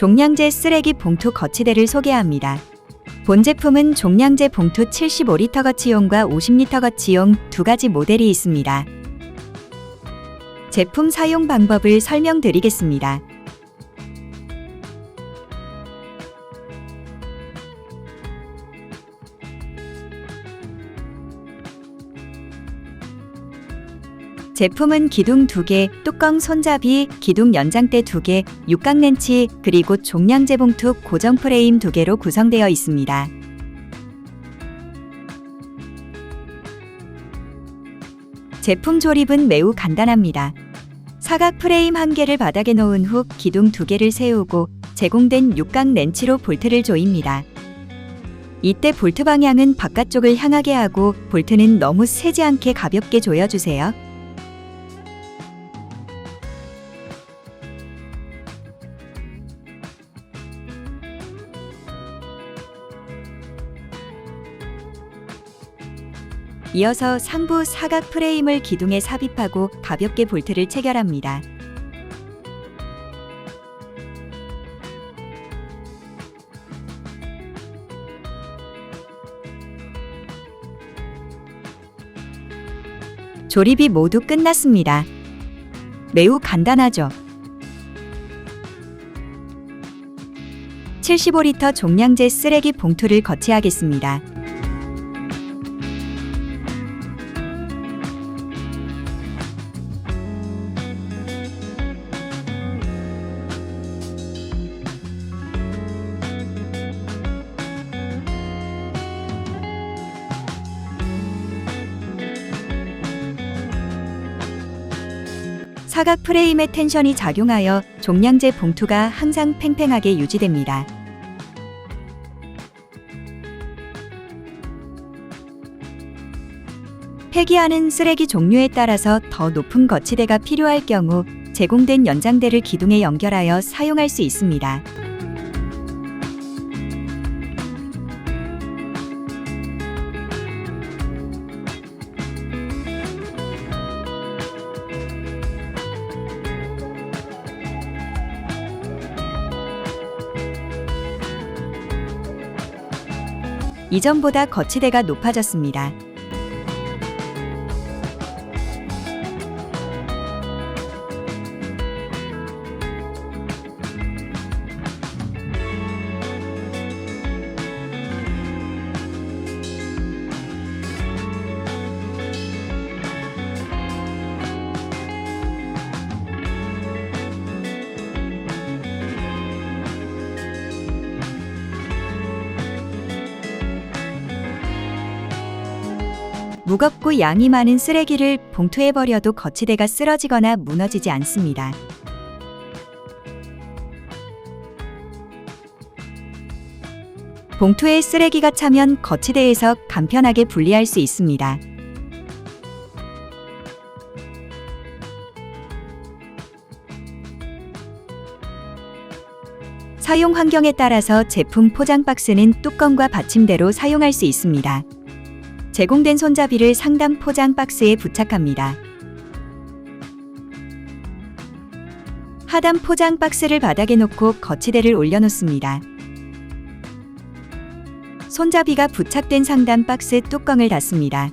종량제 쓰레기 봉투 거치대를 소개합니다. 본 제품은 종량제 봉투 75리터 거치용과 50리터 거치용 두 가지 모델이 있습니다. 제품 사용 방법을 설명드리겠습니다. 제품은 기둥 2개, 뚜껑 손잡이, 기둥 연장대 2개, 육각 렌치, 그리고 종량제 봉투 고정 프레임 2개로 구성되어 있습니다. 제품 조립은 매우 간단합니다. 사각 프레임 한 개를 바닥에 놓은 후 기둥 두 개를 세우고 제공된 육각 렌치로 볼트를 조입니다. 이때 볼트 방향은 바깥쪽을 향하게 하고 볼트는 너무 세지 않게 가볍게 조여주세요. 이어서 상부 사각 프레임을 기둥에 삽입하고 가볍게 볼트를 체결합니다. 조립이 모두 끝났습니다. 매우 간단하죠? 75리터 종량제 쓰레기 봉투를 거치하겠습니다. 사각 프레임의 텐션이 작용하여 종량제 봉투가 항상 팽팽하게 유지됩니다. 폐기하는 쓰레기 종류에 따라서 더 높은 거치대가 필요할 경우 제공된 연장대를 기둥에 연결하여 사용할 수 있습니다. 이전보다 거치대가 높아졌습니다. 무겁고 양이 많은 쓰레기를 봉투에 버려도 거치대가 쓰러지거나 무너지지 않습니다. 봉투에 쓰레기가 차면 거치대에서 간편하게 분리할 수 있습니다. 사용 환경에 따라서 제품 포장 박스는 뚜껑과 받침대로 사용할 수 있습니다. 제공된 손잡이를 상단 포장 박스에 부착합니다. 하단 포장 박스를 바닥에 놓고 거치대를 올려놓습니다. 손잡이가 부착된 상단 박스 뚜껑을 닫습니다.